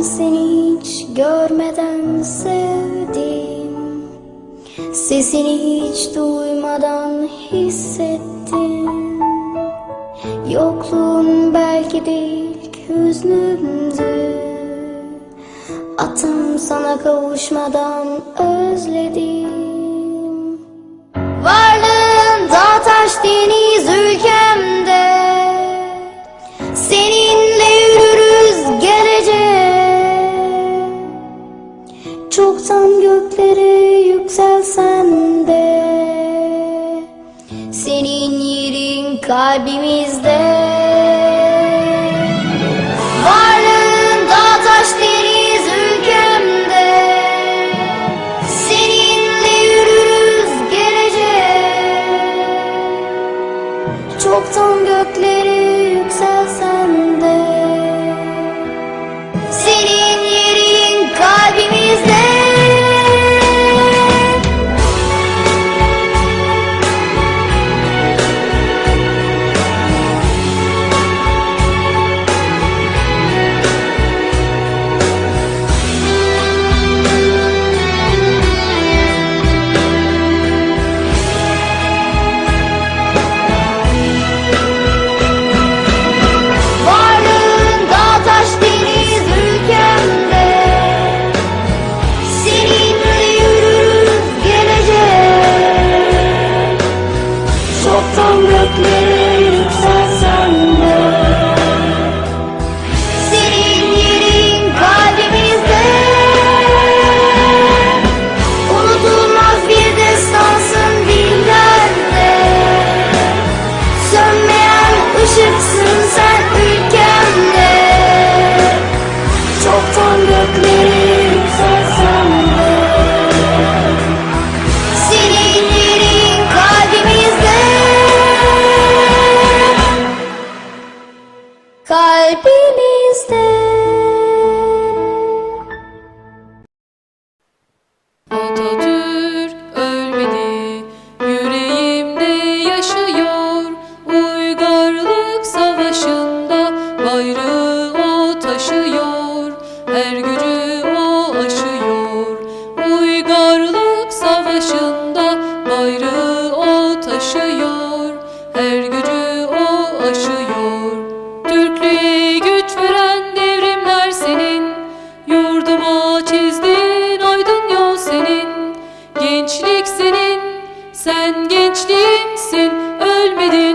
seni hiç görmeden sevdim. Sesini hiç duymadan hissettim. Yokluğun belki de ilk hüznümdü. Atım sana kavuşmadan özledim. Varlığın Çoktan göklere yükselsen de Senin yerin kalbimizde. Varlığın dağ deniz ülkemde Seninle yürürüz geleceğe Çoktan göklere yükselsen Çoktan Sen gençliğimsin Ölmedi